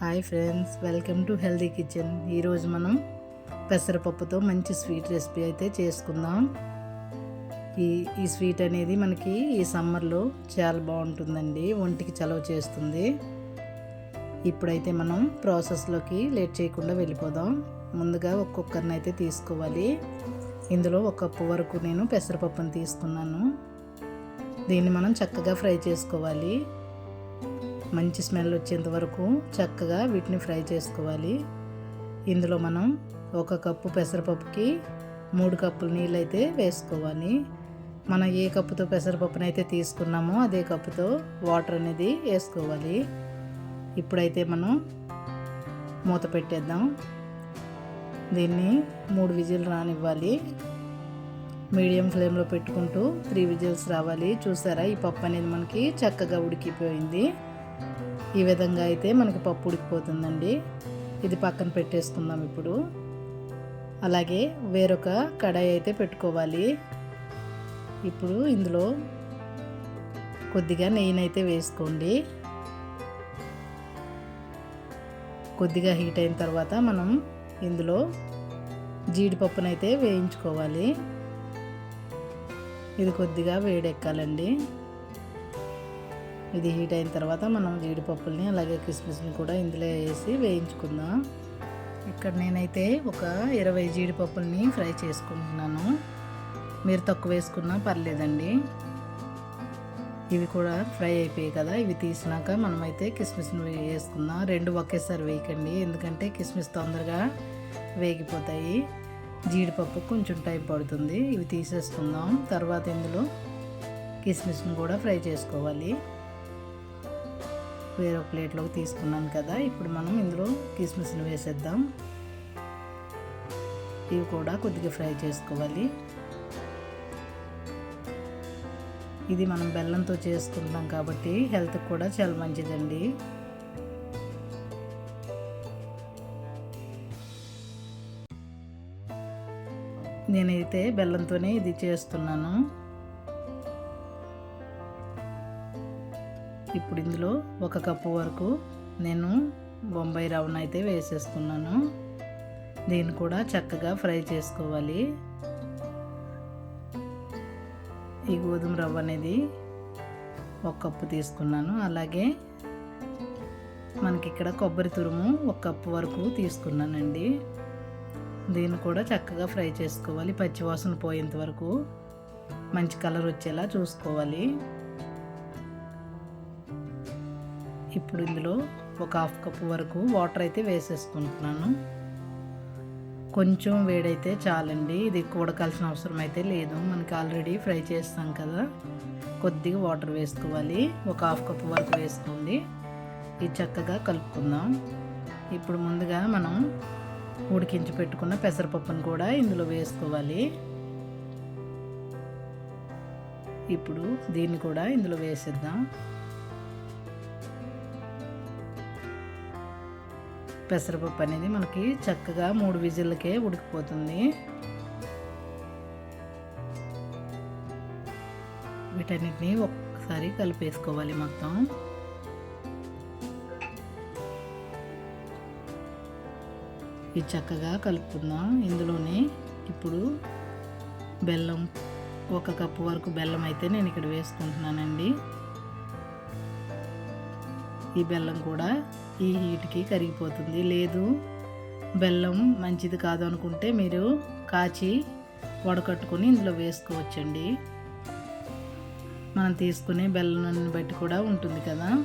Hi friends welcome to healthy kitchen. ఈరోజు మనం పెసరపప్పుతో మంచి స్వీట్ రెసిపీ అయితే చేసుకుందాం. ఈ ఈ స్వీట్ అనేది మనకి ఈ సమ్మర్లో చాలా బాగుంటుందండి ఒంటికి చలవ చేస్తుంది. ఇప్పుడైతే మనం ప్రాసెస్లోకి లేట్ చేయకుండా వెళ్ళిపోదాం. ముందుగా ఒక్కొక్కరిని అయితే తీసుకోవాలి. ఇందులో ఒక కప్పు వరకు నేను పెసరపప్పును తీసుకున్నాను. దీన్ని మనం చక్కగా ఫ్రై చేసుకోవాలి. మంచి స్మెల్ వచ్చేంత వరకు చక్కగా వీటిని ఫ్రై చేసుకోవాలి. ఇందులో మనం ఒక కప్పు పెసరపప్పుకి మూడు కప్పులు నీళ్ళు అయితే వేసుకోవాలి. మనం ఏ కప్పుతో పెసరపప్పునైతే తీసుకున్నామో అదే కప్పుతో వాటర్ అనేది వేసుకోవాలి. ఇప్పుడైతే మనం మూత పెట్టేద్దాం. దీన్ని మూడు విజిల్ రానివ్వాలి. మీడియం ఫ్లేమ్లో పెట్టుకుంటూ త్రీ విజిల్స్ రావాలి. చూసారా? ఈ పప్పు అనేది మనకి చక్కగా ఉడికిపోయింది. ఈ విధంగా అయితే మనకి పప్పు ఉడికిపోతుందండి. ఇది పక్కన పెట్టేసుకుందాం ఇప్పుడు. అలాగే వేరొక కడాయి అయితే పెట్టుకోవాలి. ఇప్పుడు ఇందులో కొద్దిగా నెయ్యినైతే వేసుకోండి. కొద్దిగా హీట్ అయిన తర్వాత మనం ఇందులో జీడిపప్పునైతే వేయించుకోవాలి. ఇది కొద్దిగా వేడెక్కాలండి. ఇది హీట్ అయిన తర్వాత మనం జీడిపప్పుల్ని అలాగే కిస్మిస్ని కూడా ఇందులో వేసి వేయించుకుందాం. ఇక్కడ నేనైతే ఒక ఇరవై జీడిపప్పుల్ని ఫ్రై చేసుకుంటున్నాను. మీరు తక్కువ వేసుకున్నా పర్లేదండి. ఇవి కూడా ఫ్రై అయిపోయాయి కదా ఇవి తీసినాక మనమైతే కిస్మిస్ని వేసుకుందాం. రెండు ఒకేసారి వేయకండి ఎందుకంటే కిస్మిస్ తొందరగా వేగిపోతాయి. జీడిపప్పు కొంచెం టైం పడుతుంది ఇవి తీసేసుకుందాం. తర్వాత ఇందులో కిస్మిస్ని కూడా ఫ్రై చేసుకోవాలి. వేరే ప్లేట్లోకి తీసుకున్నాను కదా ఇప్పుడు మనం ఇందులో కిస్మిస్ని వేసేద్దాం. ఇవి కూడా కొద్దిగా ఫ్రై చేసుకోవాలి. ఇది మనం బెల్లంతో చేసుకుంటాం కాబట్టి హెల్త్కి కూడా చాలా మంచిదండి. నేనైతే బెల్లంతోనే ఇది చేస్తున్నాను. ఇప్పుడు ఇందులో ఒక కప్పు వరకు నేను బొంబాయి రవ్వను అయితే వేసేస్తున్నాను దీన్ని కూడా చక్కగా ఫ్రై చేసుకోవాలి. ఈ గోధుమ రవ్వ అనేది ఒక కప్పు తీసుకున్నాను. అలాగే మనకి ఇక్కడ కొబ్బరి తురుము ఒక కప్పు వరకు తీసుకున్నానండి. దీన్ని కూడా చక్కగా ఫ్రై చేసుకోవాలి. పచ్చివాసన పోయేంత వరకు మంచి కలర్ వచ్చేలా చూసుకోవాలి. ఇప్పుడు ఇందులో ఒక హాఫ్ కప్ వరకు వాటర్ అయితే వేసేసుకుంటున్నాను. కొంచెం వేడైతే చాలండి. ఇది ఎక్కువ ఉడకాల్సిన అవసరం అయితే లేదు. మనకి ఆల్రెడీ ఫ్రై చేస్తాం కదా. కొద్దిగా వాటర్ వేసుకోవాలి. ఒక హాఫ్ కప్ వరకు వేసుకోండి. ఇది చక్కగా కలుపుకుందాం. ఇప్పుడు ముందుగా మనం ఉడికించి పెట్టుకున్న పెసరపప్పును కూడా ఇందులో వేసుకోవాలి. ఇప్పుడు దీన్ని కూడా ఇందులో వేసేద్దాం. పెసరపప్పు అనేది మనకి చక్కగా మూడు విజిల్లకే ఉడికిపోతుంది. వీటన్నిటిని ఒక్కసారి కలిపేసుకోవాలి మొత్తం. ఇది చక్కగా కలుపుకుందాం. ఇందులోనే ఇప్పుడు బెల్లం ఒక కప్పు వరకు బెల్లం అయితే నేను ఇక్కడ వేసుకుంటున్నానండి. ఈ బెల్లం కూడా ఈ హీట్కి కరిగిపోతుంది. లేదు బెల్లం మంచిది కాదు అనుకుంటే మీరు కాచి వడకట్టుకొని ఇందులో వేసుకోవచ్చండి. మనం తీసుకునే బెల్లం బట్టి కూడా ఉంటుంది కదా.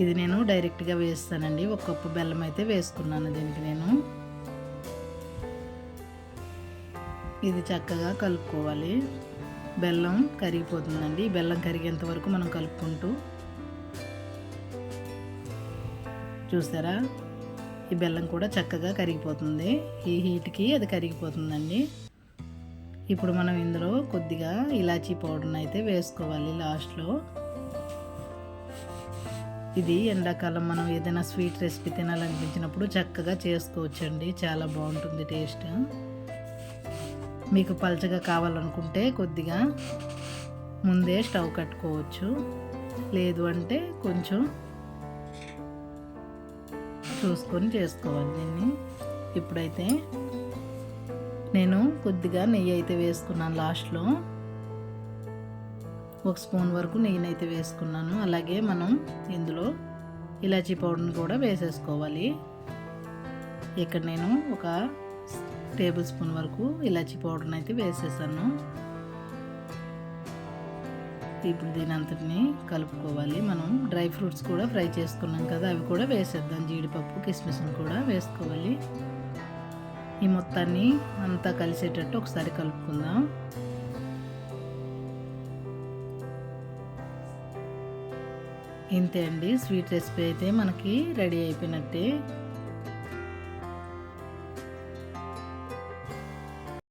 ఇది నేను డైరెక్ట్గా వేస్తానండి. ఒక కప్పు బెల్లం అయితే వేసుకున్నాను దీనికి నేను. ఇది చక్కగా కలుపుకోవాలి. బెల్లం కరిగిపోతుందండి. బెల్లం కరిగేంత వరకు మనం కలుపుకుంటూ చూసారా? ఈ బెల్లం కూడా చక్కగా కరిగిపోతుంది. ఈ హీట్కి అది కరిగిపోతుందండి. ఇప్పుడు మనం ఇందులో కొద్దిగా ఇలాచీ పౌడర్ని అయితే వేసుకోవాలి లాస్ట్లో. ఇది ఎండాకాలం మనం ఏదైనా స్వీట్ రెసిపీ తినాలనిపించినప్పుడు చక్కగా చేసుకోవచ్చండి. చాలా బాగుంటుంది టేస్ట్. మీకు పలచగా కావాలనుకుంటే కొద్దిగా ముందే స్టవ్ కట్టుకోవచ్చు. లేదు అంటే కొంచెం చూసుకొని చేసుకోవాలి దీన్ని. ఇప్పుడైతే నేను కొద్దిగా నెయ్యి అయితే వేసుకున్నాను లాస్ట్లో. ఒక స్పూన్ వరకు నెయ్యినైతే వేసుకున్నాను. అలాగే మనం ఇందులో ఇలాచీ పౌడర్ని కూడా వేసేసుకోవాలి. ఇక్కడ నేను ఒక టేబుల్ స్పూన్ వరకు ఇలాచీ పౌడర్ని అయితే వేసేసాను. ఇప్పుడు దీని అంతటిని కలుపుకోవాలి. మనం డ్రై ఫ్రూట్స్ కూడా ఫ్రై చేసుకున్నాం కదా అవి కూడా వేసేద్దాం. జీడిపప్పు కిస్మిస్ని కూడా వేసుకోవాలి. ఈ మొత్తాన్ని అంతా కలిసేటట్టు ఒకసారి కలుపుకుందాం. ఇంతే అండి. స్వీట్ రెసిపీ అయితే మనకి రెడీ అయిపోయినట్టే.